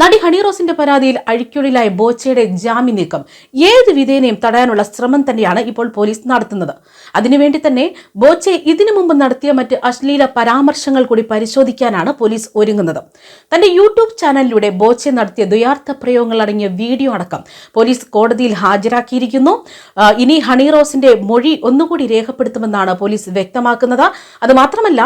നടി ഹണിറോസിന്റെ പരാതിയിൽ അഴിക്കുള്ളിലായ ബോച്ചയുടെ ജാമ്യ നീക്കം ഏത് വിധേനയും തടയാനുള്ള ശ്രമം തന്നെയാണ് ഇപ്പോൾ പോലീസ് നടത്തുന്നത്. അതിനുവേണ്ടി തന്നെ ബോച്ചെ ഇതിനു മുമ്പ് നടത്തിയ മറ്റ് അശ്ലീല പരാമർശങ്ങൾ കൂടി പരിശോധിക്കാനാണ് പോലീസ് ഒരുങ്ങുന്നത്. തന്റെ യൂട്യൂബ് ചാനലിലൂടെ ബോച്ചെ നടത്തിയ ദ്വയാർത്ഥ പ്രയോഗങ്ങൾ അടങ്ങിയ വീഡിയോ അടക്കം പോലീസ് കോടതിയിൽ ഹാജരാക്കിയിരിക്കുന്നു. ഇനി ഹണിറോസിന്റെ മൊഴി ഒന്നുകൂടി രേഖപ്പെടുത്തുമെന്നാണ് പോലീസ് വ്യക്തമാക്കുന്നത്. അത് മാത്രമല്ല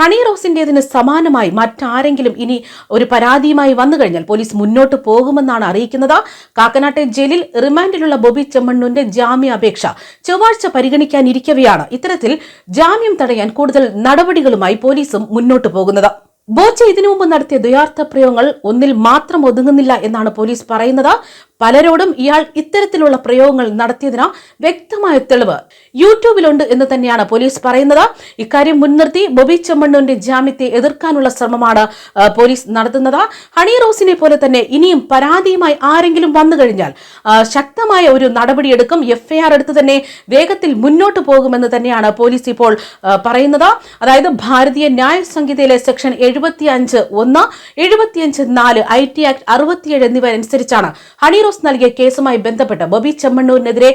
ഹണിറോസിന്റേതിന് സമാനമായി മറ്റാരെങ്കിലും ഇനി ഒരു പരാതിയുമായി വന്നു കഴിഞ്ഞാൽ പോലീസ് മുന്നോട്ട് പോകുമെന്നാണ് അറിയിക്കുന്നത്. കാക്കനാട്ടെ ജയിലിൽ റിമാൻഡിലുള്ള ബോബി ചെമ്മണ്ണൂന്റെ ജാമ്യാപേക്ഷ ചൊവ്വാഴ്ച പരിഗണിക്കാനിരിക്കവെയാണ് ഇത്തരത്തിൽ ജാമ്യം തടയാൻ കൂടുതൽ നടപടികളുമായി പോലീസും മുന്നോട്ട് പോകുന്നത്. ബോച്ച ഇതിനു മുമ്പ് നടത്തിയ ദ്വയാർത്ഥ പ്രയോഗങ്ങൾ ഒന്നിൽ മാത്രം ഒതുങ്ങുന്നില്ല എന്നാണ് പോലീസ് പറയുന്നത്. പലരോടും ഇയാൾ ഇത്തരത്തിലുള്ള പ്രയോഗങ്ങൾ നടത്തിയതിന് വ്യക്തമായ തെളിവ് യൂട്യൂബിലുണ്ട് എന്ന് തന്നെയാണ് പോലീസ് പറയുന്നത്. ഇക്കാര്യം മുൻനിർത്തി ബൊബി ചെമ്മണ്ണൂന്റെ ജാമ്യത്തെ എതിർക്കാനുള്ള ശ്രമമാണ് പോലീസ് നടത്തുന്നത്. ഹണി റോസിനെ പോലെ തന്നെ ഇനിയും പരാതിയുമായി ആരെങ്കിലും വന്നു കഴിഞ്ഞാൽ ശക്തമായ ഒരു നടപടിയെടുക്കും എഫ്ഐആർ എടുത്ത് തന്നെ വേഗത്തിൽ മുന്നോട്ട് പോകുമെന്ന് തന്നെയാണ് പോലീസ് ഇപ്പോൾ പറയുന്നത്. അതായത് ഭാരതീയ ന്യായ സംഹിതയിലെ സെക്ഷൻ എഴുപത്തി അഞ്ച് ഒന്ന് എഴുപത്തിയഞ്ച് നാല് ഐ ടി ആക്ട് അറുപത്തിയേഴ് എന്നിവ അനുസരിച്ചാണ് ഹണി റോസ് നൽകിയ കേസുമായി ബന്ധപ്പെട്ട് ബോബി ചെമ്മണ്ണൂരിനെതിരെ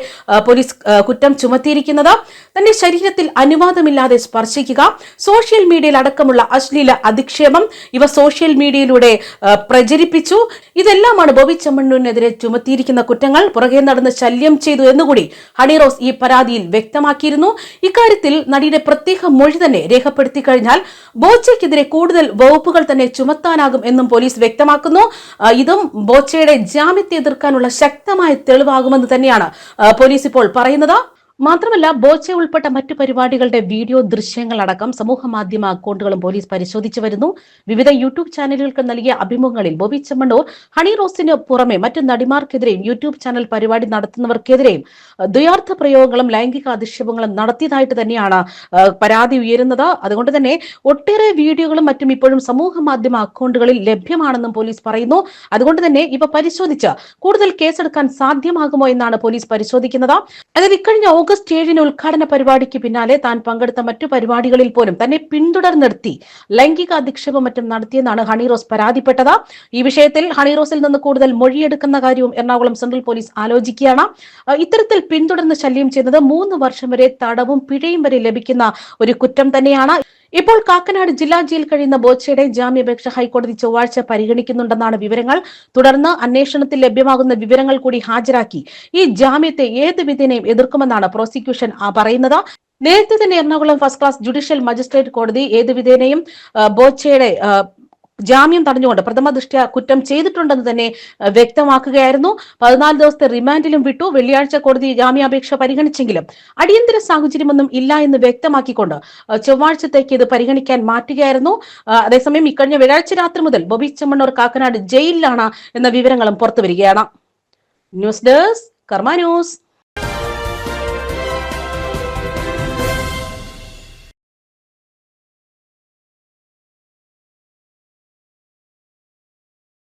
പോലീസ് കുറ്റം ചുമത്തിയിരിക്കുന്നത്. തന്റെ ശരീരത്തിൽ അനുവാദമില്ലാതെ സ്പർശിക്കുക സോഷ്യൽ മീഡിയയിൽ അടക്കമുള്ള അശ്ലീല അധിക്ഷേപം ഇവ സോഷ്യൽ മീഡിയയിലൂടെ പ്രചരിപ്പിച്ചു. ഇതെല്ലാമാണ് ബോബി ചെമ്മണ്ണൂരിനെതിരെ ചുമത്തിയിരിക്കുന്ന കുറ്റങ്ങൾ. പുറകെ നടന്ന് ശല്യം ചെയ്തു എന്നുകൂടി ഹണിറോസ് ഈ പരാതിയിൽ വ്യക്തമാക്കിയിരുന്നു. ഇക്കാര്യത്തിൽ നടിയുടെ പ്രത്യേക മൊഴി തന്നെ രേഖപ്പെടുത്തി കഴിഞ്ഞാൽ ബോച്ചയ്ക്കെതിരെ കൂടുതൽ വകുപ്പുകൾ തന്നെ ചുമത്താനാകും എന്നും പോലീസ് വ്യക്തമാക്കുന്നു. ഇതും ബോച്ചയുടെ ജാമ്യത്തെ എതിർക്കാനുള്ള ശക്തമായ തെളിവാകുമെന്ന് തന്നെയാണ് പോലീസ് ഇപ്പോൾ പറയുന്നത്. മാത്രമല്ല ബോച്ച ഉൾപ്പെട്ട മറ്റു പരിപാടികളുടെ വീഡിയോ ദൃശ്യങ്ങളടക്കം സമൂഹ മാധ്യമ അക്കൗണ്ടുകളും പോലീസ് പരിശോധിച്ചു വരുന്നു. വിവിധ യൂട്യൂബ് ചാനലുകൾക്ക് നൽകിയ അഭിമുഖങ്ങളിൽ ബോബി ചെമ്മണ്ണൂർ ഹണി റോസിന് പുറമെ മറ്റു നടിമാർക്കെതിരെയും യൂട്യൂബ് ചാനൽ പരിപാടി നടത്തുന്നവർക്കെതിരെയും ദ്വയാർത്ഥ പ്രയോഗങ്ങളും ലൈംഗിക അധിക്ഷേപങ്ങളും നടത്തിയതായിട്ട് തന്നെയാണ് പരാതി ഉയരുന്നത്. അതുകൊണ്ട് തന്നെ ഒട്ടേറെ വീഡിയോകളും മറ്റും ഇപ്പോഴും സമൂഹ മാധ്യമ അക്കൗണ്ടുകളിൽ ലഭ്യമാണെന്നും പോലീസ് പറയുന്നു. അതുകൊണ്ട് തന്നെ ഇവ പരിശോധിച്ച് കൂടുതൽ കേസെടുക്കാൻ സാധ്യമാകുമോ എന്നാണ് പോലീസ് പരിശോധിക്കുന്നത്. അതായത് ഇക്കഴിഞ്ഞ ഏഴിന് ഉദ്ഘാടന പരിപാടിക്ക് പിന്നാലെ താൻ പങ്കെടുത്ത മറ്റു പരിപാടികളിൽ പോലും തന്നെ പിന്തുടർന്നെടുത്തി ലൈംഗിക അധിക്ഷേപം മറ്റും നടത്തിയെന്നാണ് ഹണിറോസ് പരാതിപ്പെട്ടത്. ഈ വിഷയത്തിൽ ഹണിറോസിൽ നിന്ന് കൂടുതൽ മൊഴിയെടുക്കുന്ന കാര്യവും എറണാകുളം സെൻട്രൽ പോലീസ് ആലോചിക്കുകയാണ്. ഇത്തരത്തിൽ പിന്തുടർന്ന് ശല്യം ചെയ്യുന്നത് മൂന്ന് വർഷം വരെ തടവും പിഴയും വരെ ലഭിക്കുന്ന ഒരു കുറ്റം തന്നെയാണ്. ഇപ്പോൾ കാക്കനാട് ജില്ലാ ജയിൽ കഴിയുന്ന ബോച്ചയുടെ ജാമ്യപേക്ഷ ഹൈക്കോടതി ചൊവ്വാഴ്ച പരിഗണിക്കുന്നുണ്ടെന്നാണ് വിവരങ്ങൾ. തുടർന്ന് അന്വേഷണത്തിൽ ലഭ്യമാകുന്ന വിവരങ്ങൾ കൂടി ഹാജരാക്കി. ഈ ജാമ്യത്തെ ഏത് വിധേനയും എതിർക്കുമെന്നാണ് പ്രോസിക്യൂഷൻ പറയുന്നത്. നേരത്തെ തന്നെ Ernakulam first class judicial magistrate കോടതി ഏത് വിധേനയും ബോച്ചയുടെ ജാമ്യം തടഞ്ഞുകൊണ്ട് പ്രഥമ ദൃഷ്ട്യ കുറ്റം ചെയ്തിട്ടുണ്ടെന്ന് തന്നെ വ്യക്തമാക്കുകയായിരുന്നു. പതിനാല് ദിവസത്തെ റിമാൻഡിലും വിട്ടു. വെള്ളിയാഴ്ച കോടതി ജാമ്യാപേക്ഷ പരിഗണിച്ചെങ്കിലും അടിയന്തര സാഹചര്യമൊന്നും ഇല്ല എന്ന് വ്യക്തമാക്കിക്കൊണ്ട് ചൊവ്വാഴ്ചത്തേക്ക് ഇത് പരിഗണിക്കാൻ മാറ്റുകയായിരുന്നു. അതേസമയം ഇക്കഴിഞ്ഞ വ്യാഴാഴ്ച രാത്രി മുതൽ ബോബി ചെമ്മണ്ണൂർ കാക്കനാട് ജയിലിലാണ് എന്ന വിവരങ്ങളും പുറത്തുവരികയാണ്. News desk Karma news.